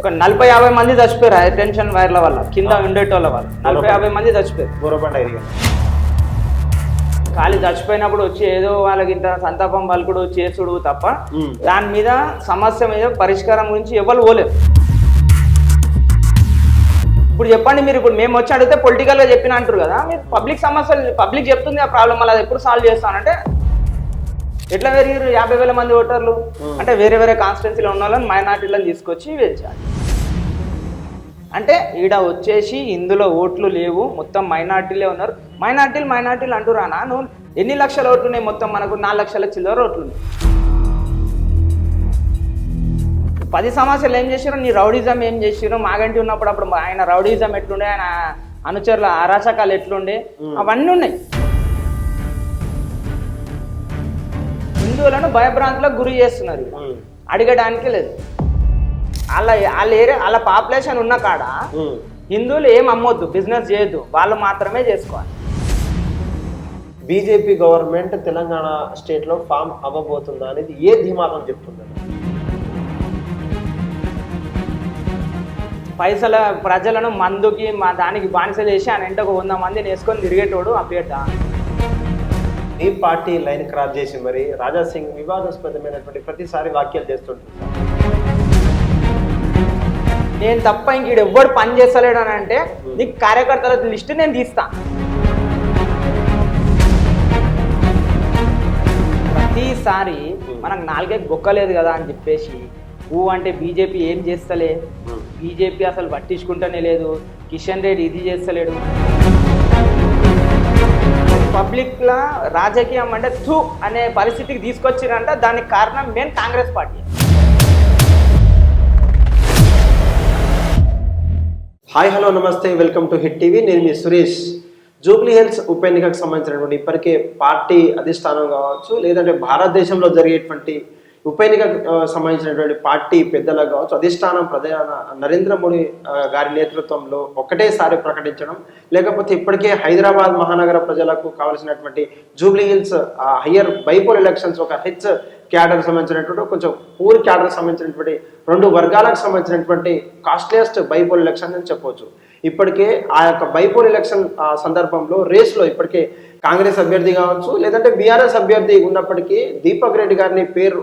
ఒక నలభై యాభై మంది చచ్చిపోయారు. హై టెన్షన్ వైర్ల వల్ల కింద ఉండేటోళ్ళ వల్ల. నలభై యాభై మంది చచ్చిపోయారు. ఏరియా. ఖాళీ చచ్చిపోయినప్పుడు వచ్చి ఏదో వాళ్ళకి ఇంత సంతాపం పలుకుడు చేసుడు తప్ప. దాని మీద సమస్య మీద పరిష్కారం గురించి ఎవరు పోలేరు ఇప్పుడు చెప్పండి మీరు ఇప్పుడు మేము వచ్చి అడిగితే పొలిటికల్గా చెప్పిన అంటారు కదా మీరు పబ్లిక్ సమస్యలు పబ్లిక్ చెప్తుంది ఆ ప్రాబ్లం అది ఎప్పుడు సాల్వ్ చేస్తానంటే ఎట్లా పెరిగారు యాభై వేల మంది ఓటర్లు. అంటే వేరే వేరే కాన్స్టిట్యున్సీలో ఉన్న వాళ్ళని మైనార్టీలను తీసుకొచ్చి వేచాలి అంటే ఈడ వచ్చేసి ఇందులో ఓట్లు లేవు. మొత్తం మైనార్టీలే ఉన్నారు. మైనార్టీలు మైనార్టీలు అంటురానా నువ్వు ఎన్ని లక్షల ఓట్లు ఉన్నాయి మొత్తం మనకు? నాలుగు లక్షల చిల్లర ఓట్లు ఉన్నాయి పది సంవత్సరాలు ఏం చేసారు నీ రౌడిజం ఏం చేసారు మాగంటి ఉన్నప్పుడు అప్పుడు ఆయన రౌడిజం ఎట్లుండే? ఆయన అనుచరుల అరాచకాలు ఎట్లుండే? అవన్నీ ఉన్నాయి. హిందువులను భయభ్రాంతులకు గురి చేస్తున్నారు. అడగడానికి లేదు. వాళ్ళ వాళ్ళ ఏరియా వాళ్ళ పాపులేషన్ ఉన్న కాడ హిందువులు ఏం అమ్మొద్దు బిజినెస్ చేయొద్దు వాళ్ళు మాత్రమే చేసుకోవాలి. బీజేపీ గవర్నమెంట్ తెలంగాణ స్టేట్లో ఫామ్ అవ్వబోతుందా అనేది ఏ ధీమాకం చెప్తుంది? పైసల ప్రజలను మందుకి మా దానికి బానిస చేసి ఆయన ఇంట ఒక వంద మందిని వేసుకొని తిరిగేటోడు అభ్యర్థ ఈ పార్టీ లైన్ క్రాస్ చేసి మరి రాజా సింగ్ వివాదాస్పదమైనటువంటి ప్రతిసారి వ్యాఖ్యలు చేస్తుంటారు నేను తప్ప ఇంక ఎవ్వడు పని చేస్తలేడు అని అంటే నీకు కార్యకర్తల లిస్ట్ నేను తీస్తా. ప్రతిసారి మనకు నాలుగే గొక్కలేదు కదా అని చెప్పేసి ఊ అంటే బీజేపీ ఏం చేస్తలే? బీజేపీ అసలు పట్టించుకుంటూనే లేదు. కిషన్ రెడ్డి ఇది చేస్తలేడు. పబ్లిక్లో రాజకీయం అంటే థూ అనే పరిస్థితికి తీసుకొచ్చిరంట. దానికి కారణం main Congress party. Hi hello నమస్తే. Welcome to Hit TV. నేను మీ సురేష్. జూబ్లీ హిల్స్ ఉప ఎన్నికకు సంబంధించినటువంటి ఇప్పటికే పార్టీ అధిష్టానం కావచ్చు లేదంటే భారతదేశంలో జరిగేటువంటి ఉప ఎన్నికకు సంబంధించినటువంటి పార్టీ పెద్దలకు కావచ్చు అధిష్టానం ప్రధాన నరేంద్ర మోడీ గారి నేతృత్వంలో ఒకటేసారి ప్రకటించడం లేకపోతే ఇప్పటికే హైదరాబాద్ మహానగర ప్రజలకు కావలసినటువంటి Jubilee Hills higher bypoll elections ఒక హెచ్ క్యాడర్ సంబంధించినటువంటి కొంచెం పూర్ క్యాడర్ సంబంధించినటువంటి రెండు వర్గాలకు సంబంధించినటువంటి కాస్ట్లియస్ట్ బైపోల్ ఎలక్షన్ అని చెప్పొచ్చు. ఇప్పటికే ఆ యొక్క బైపోల్ ఎలక్షన్ సందర్భంలో రేస్లో ఇప్పటికే కాంగ్రెస్ అభ్యర్థి కావచ్చు లేదంటే బీఆర్ఎస్ అభ్యర్థి ఉన్నప్పటికీ దీపక్ రెడ్డి గారిని పేరు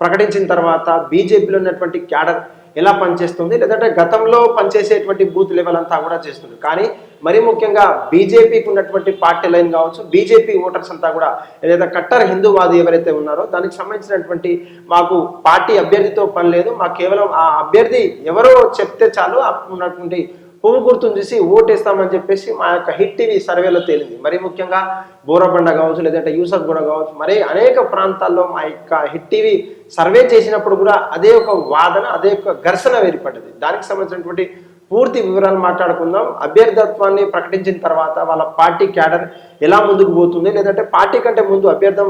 ప్రకటించిన తర్వాత బీజేపీలో ఉన్నటువంటి క్యాడర్ ఎలా పనిచేస్తుంది లేదంటే గతంలో పనిచేసేటువంటి బూత్ లెవెల్ అంతా కూడా చేస్తుంది. కానీ మరీ ముఖ్యంగా బీజేపీకి ఉన్నటువంటి పార్టీ లైన్ కావచ్చు బీజేపీ ఓటర్స్ అంతా కూడా ఏదైతే కట్టర్ హిందూవాది ఎవరైతే ఉన్నారో దానికి సంబంధించినటువంటి మాకు పార్టీ అభ్యర్థితో పని లేదు మాకు కేవలం ఆ అభ్యర్థి ఎవరో చెప్తే చాలు ఉన్నటువంటి పువ్వు గుర్తును చూసి ఓటేస్తామని చెప్పేసి మా యొక్క హిట్ టీవీ సర్వేలో తేలింది. మరి ముఖ్యంగా బోరబండ కావచ్చు లేదంటే యూసఫ్ గూడ కావచ్చు మరి అనేక ప్రాంతాల్లో మా యొక్క హిట్ టీవీ సర్వే చేసినప్పుడు కూడా అదే ఒక వాదన అదే ఒక ఘర్షణ ఏర్పడ్డది. దానికి సంబంధించినటువంటి పూర్తి వివరాలు మాట్లాడుకుందాం. అభ్యర్థత్వాన్ని ప్రకటించిన తర్వాత వాళ్ళ పార్టీ క్యాడర్ ఎలా ముందుకు పోతుంది? లేదంటే పార్టీ కంటే ముందు అభ్యర్థం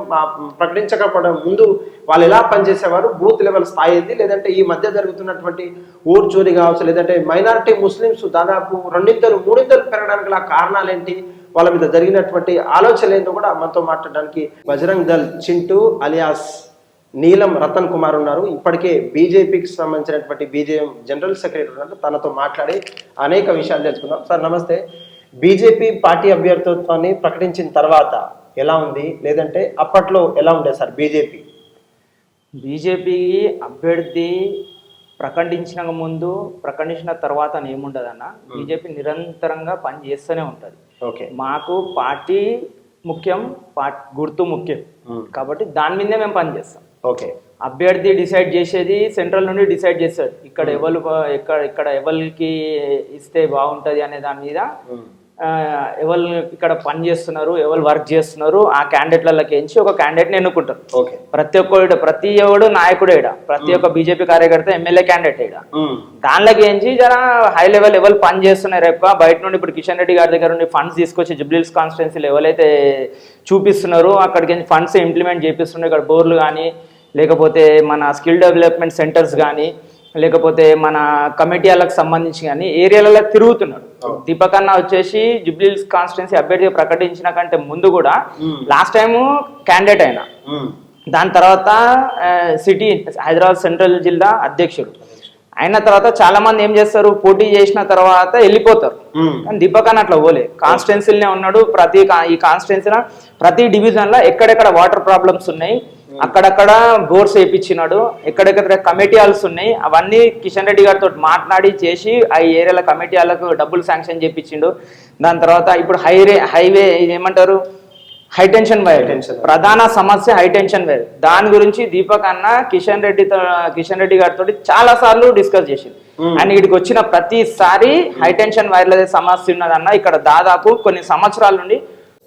ప్రకటించకపోవడం ముందు వాళ్ళు ఎలా పనిచేసేవారు? బూత్ లెవెల్ స్థాయి ఏంది? లేదంటే ఈ మధ్య జరుగుతున్నటువంటి ఓటు చోరీ కావచ్చు లేదంటే మైనారిటీ ముస్లిమ్స్ దాదాపు రెండింతలు మూడింతలు పెరగడానికి గల కారణాలు ఏంటి? వాళ్ళ మీద జరిగినటువంటి ఆలోచనలు ఏంటో కూడా మనతో మాట్లాడడానికి బజరంగ్ దల్ చింటూ అలియాస్ నీలం రతన్ కుమార్ ఉన్నారు. ఇప్పటికే బీజేపీకి సంబంధించినటువంటి బీజేఎం జనరల్ సెక్రటరీ ఉన్నారు. తనతో మాట్లాడి అనేక విషయాలు తెలుసుకుందాం. సార్ నమస్తే. బీజేపీ పార్టీ అభ్యర్థిత్వాన్ని ప్రకటించిన తర్వాత ఎలా ఉంది? లేదంటే అప్పట్లో ఎలా ఉండే సార్ బీజేపీ? బీజేపీ అభ్యర్థి ప్రకటించిన ముందు ప్రకటించిన తర్వాత ఏముండదన్న బీజేపీ నిరంతరంగా పని చేస్తూనే ఉంటుంది. ఓకే. మాకు పార్టీ ముఖ్యం పార్ట్ గుర్తు ముఖ్యం. కాబట్టి దాని మీదే మేము పని చేస్తాం. ఓకే. అభ్యర్థి డిసైడ్ చేసేది సెంట్రల్ నుండి డిసైడ్ చేస్తాడు. ఇక్కడ ఎవరు ఇక్కడ ఇక్కడ ఎవరికి ఇస్తే బాగుంటుంది అనే దాని మీద ఆ, ఎవరు ఇక్కడ పని చేస్తున్నారు ఎవరు వర్క్ చేస్తున్నారు ఆ క్యాండిడేట్లకి ఎంచి ఒక క్యాండిడేట్ని ఎన్నుకుంటారు. ఓకే. ప్రతి ఒక్కడు ప్రతి ఒక్కడు నాయకుడు ఈడ ప్రతి ఒక్క బీజేపీ కార్యకర్త ఎమ్మెల్యే క్యాండిడేట్ ఈడ దానిలోకి ఏంచి జర హై లెవెల్ ఎవరు పని చేస్తున్నారు ఎక్కువ బయట నుండి ఇప్పుడు కిషన్ రెడ్డి గారి దగ్గర నుండి ఫండ్స్ తీసుకొచ్చి జుబ్లీస్ కాన్స్టిట్యున్సీలో ఎవరైతే చూపిస్తున్నారో అక్కడికి ఫండ్స్ ఇంప్లిమెంట్ చేపిస్తున్నారు ఇక్కడ బోర్లు కానీ లేకపోతే మన స్కిల్ డెవలప్మెంట్ సెంటర్స్ కానీ లేకపోతే మన కమిటీలకు సంబంధించి కానీ ఏరియాలలో తిరుగుతున్నాడు. దీపక్ అన్న వచ్చేసి జుబ్లీస్ కాన్స్టిట్యున్సీ అభ్యర్థిగా ప్రకటించిన కంటే ముందు కూడా లాస్ట్ టైం క్యాండిడేట్ అయినా. దాని తర్వాత సిటీ హైదరాబాద్ సెంట్రల్ జిల్లా అధ్యక్షుడు. అయిన తర్వాత చాలా మంది ఏం చేస్తారు? పోటీ చేసిన తర్వాత వెళ్ళిపోతారు. కానీ దీపక్ అన్న అట్లా పోలే. కాన్స్టిట్యున్సీలనే ఉన్నాడు. ప్రతి ఈ కాన్స్టిట్యున్సీలో ప్రతి డివిజన్లో ఎక్కడెక్కడ వాటర్ ప్రాబ్లమ్స్ ఉన్నాయి అక్కడక్కడ బోర్స్ వేయించినాడు ఎక్కడెక్కడ కమిటీ హాల్స్ ఉన్నాయి. అవన్నీ కిషన్ రెడ్డి గారితో మాట్లాడి చేసి ఆ ఏరియాల కమిటీ హాల్లకు డబ్బులు శాంక్షన్ చేయించిండు దాని తర్వాత ఇప్పుడు హైవే హైవే ఏమంటారు హై టెన్షన్ వైర్. ప్రధాన సమస్య హై టెన్షన్ వైర్. దాని గురించి దీపక్ అన్న కిషన్ రెడ్డితో కిషన్ రెడ్డి గారితో చాలా సార్లు డిస్కస్ చేసింది. అండ్ ఇక్కడికి వచ్చిన ప్రతిసారి హై టెన్షన్ వైర్లదే సమస్య ఉన్నదన్న ఇక్కడ దాదాపు కొన్ని సంవత్సరాల నుండి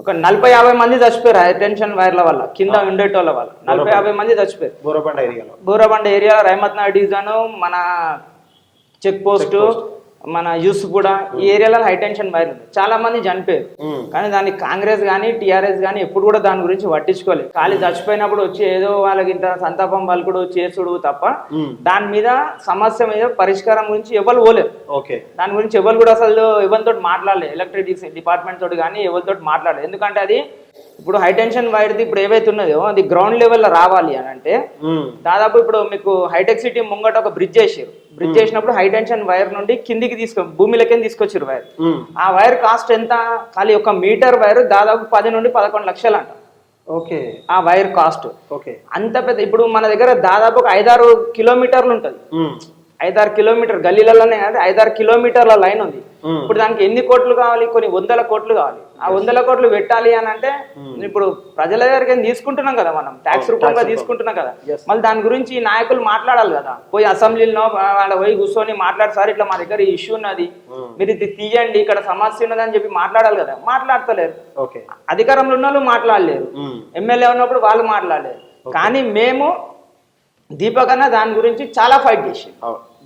ఒక నలభై యాభై మంది చచ్చిపోయారు హై టెన్షన్ వైర్ల వల్ల కింద ఉండేటోళ్ళ వల్ల. నలభై యాభై మంది చచ్చిపోయారు. బోరబండ ఏరియాలో. బూరబండ ఏరియా రహమత్ నగర్ డివిజన్ మన చెక్ పోస్ట్ మన యూస్ కూడా ఈ ఏరియాలో హై టెన్షన్ వైర్ ఉంది. చాలా మంది చనిపోయారు. మ్మ్. కానీ దాన్ని కాంగ్రెస్ కానీ టీఆర్ఎస్ కానీ ఎప్పుడు కూడా దాని గురించి పట్టించుకోలేదు. ఖాళీ చచ్చిపోయినప్పుడు వచ్చి ఏదో వాళ్ళకి ఇంత సంతాపం పలుకుడు చేసుడు తప్ప. దాని మీద సమస్య మీద పరిష్కారం గురించి ఎవరు పోలేరు ఓకే దాని గురించి ఎవరు కూడా అసలు ఎవరితో మాట్లాడలేదు. ఎలక్ట్రిసిటీ డిపార్ట్మెంట్ తోటి కానీ ఎవరితో మాట్లాడలేదు. ఎందుకంటే అది ఇప్పుడు హై టెన్షన్ వైర్ది ఇప్పుడు ఏవైతే ఉన్నదో అది గ్రౌండ్ లెవెల్లో రావాలి అని అంటే. దాదాపు ఇప్పుడు మీకు హైటెక్ సిటీ ముంగట ఒక బ్రిడ్జ్ చేసారు బ్రిడ్జ్ చేసినప్పుడు హై టెన్షన్ వైర్ నుండి కిందికి తీసుకో భూమిలోకి తీసుకొచ్చారు వైర్. ఆ వైర్ కాస్ట్ ఎంత? ఖాళీ ఒక మీటర్ వైర్ దాదాపు పది నుండి పదకొండు లక్షలు అంట ఓకే. ఆ వైర్ కాస్ట్. ఓకే. అంత పెద్ద ఇప్పుడు మన దగ్గర దాదాపు ఒక ఐదారు కిలోమీటర్లు ఉంటుంది. ఐదారు కిలోమీటర్ గల్లీలలోనే కాదు ఐదారు కిలోమీటర్ల లైన్ ఉంది. ఇప్పుడు దానికి ఎన్ని కోట్లు కావాలి? కొన్ని వందల కోట్లు కావాలి. ఆ వందల కోట్లు పెట్టాలి అని అంటే ఇప్పుడు ప్రజల దగ్గరికి తీసుకుంటున్నాం కదా మనం ట్యాక్స్ రూపంగా తీసుకుంటున్నాం కదా. మళ్ళీ దాని గురించి నాయకులు మాట్లాడాలి కదా. పోయి అసెంబ్లీలో వాళ్ళ పోయి కూర్చొని మాట్లాడు సార్ ఇట్లా మా దగ్గర ఈ ఇష్యూ ఉన్నది. మీరు ఇది తీయండి ఇక్కడ సమస్య ఉన్నది అని చెప్పి మాట్లాడాలి కదా. మాట్లాడతలేరు. అధికారంలో ఉన్న వాళ్ళు మాట్లాడలేరు. మ్మ్. ఎమ్మెల్యే ఉన్నప్పుడు వాళ్ళు మాట్లాడలేరు. కానీ మేము దీపక్ అన్న దాని గురించి చాలా ఫైట్ చేసి.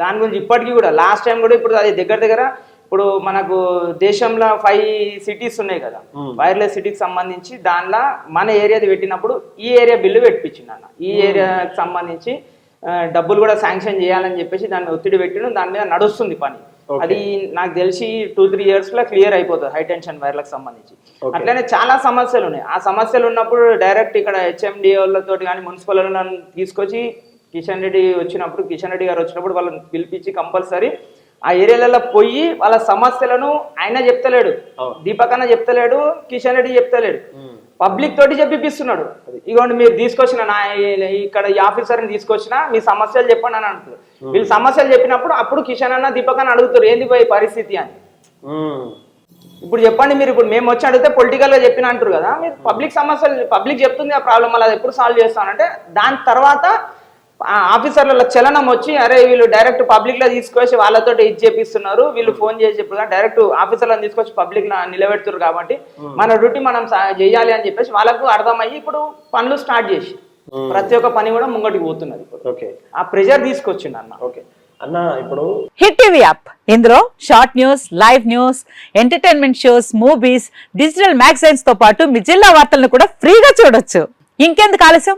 దాని గురించి ఇప్పటికీ కూడా లాస్ట్ టైం కూడా ఇప్పుడు అది దగ్గర దగ్గర ఇప్పుడు మనకు దేశంలో ఫైవ్ సిటీస్ ఉన్నాయి కదా. వైర్లెస్ సిటీకి సంబంధించి దానిలో మన ఏరియాది పెట్టినప్పుడు ఈ ఏరియా బిల్లు పెట్టించింది అన్న ఈ ఏరియాకి సంబంధించి డబ్బులు కూడా శాంక్షన్ చేయాలని చెప్పేసి దాన్ని ఒత్తిడి పెట్టిన దాని మీద నడుస్తుంది పని. అది నాకు తెలిసి టూ త్రీ ఇయర్స్లో క్లియర్ అయిపోతుంది హై టెన్షన్ వైర్లకు సంబంధించి. అట్లనే చాలా సమస్యలు ఉన్నాయి ఆ సమస్యలు ఉన్నప్పుడు డైరెక్ట్ ఇక్కడ హెచ్ఎండి వాళ్ళతో కానీ మున్సిపల్ తీసుకొచ్చి కిషన్ రెడ్డి వచ్చినప్పుడు కిషన్ రెడ్డి గారు వచ్చినప్పుడు వాళ్ళని పిలిపించి కంపల్సరీ ఆ ఏరియాలలో పోయి వాళ్ళ సమస్యలను ఆయన చెప్తలేడు. దీపక్ అన్న చెప్తలేడు కిషన్ రెడ్డి చెప్తలేడు. పబ్లిక్ తోటి చెప్పిస్తున్నాడు ఇగోండి మీరు తీసుకొచ్చిన నా ఇక్కడ ఈ ఆఫీసర్ని తీసుకొచ్చిన మీ సమస్యలు చెప్పండి అని అంటారు వీళ్ళు సమస్యలు చెప్పినప్పుడు అప్పుడు కిషన్ అన్న దీపక్ అన్న అడుగుతారు ఏంది పోయి పరిస్థితి అని. ఇప్పుడు చెప్పండి మీరు ఇప్పుడు మేము వచ్చి అడిగితే పొలిటికల్గా చెప్పిన అంటారు కదా మీరు పబ్లిక్ సమస్యలు పబ్లిక్ చెప్తుంది ఆ ప్రాబ్లం అది ఎప్పుడు సాల్వ్ చేస్తానంటే దాని తర్వాత ఆఫీసర్ల చలనం వచ్చి అరే వీళ్ళు డైరెక్ట్ పబ్లిక్లో తీసుకొచ్చి వాళ్ళతో ఇది చేపిస్తున్నారు. వీళ్ళు ఫోన్ చేసి చెప్పు డైరెక్ట్ ఆఫీసర్లను తీసుకొచ్చి పబ్లిక్ నిలబెడుతున్నారు కాబట్టి మన డ్యూటీ మనం చేయాలి అని చెప్పేసి వాళ్ళకు అర్థమయ్యి ఇప్పుడు పనులు స్టార్ట్ చేసి ప్రతి ఒక్క పని కూడా ముంగటికి పోతున్నది ఓకే. ఆ ప్రెజర్ తీసుకొచ్చిండు అన్న. ఓకే. అన్న ఇప్పుడు హిట్ టీవీ యాప్. ఇందులో short news live news entertainment shows movies digital మ్యాగజైన్స్తో పాటు మీ జిల్లా వార్తలను కూడా ఫ్రీగా చూడొచ్చు. ఇంకెందుకు ఆలస్యం?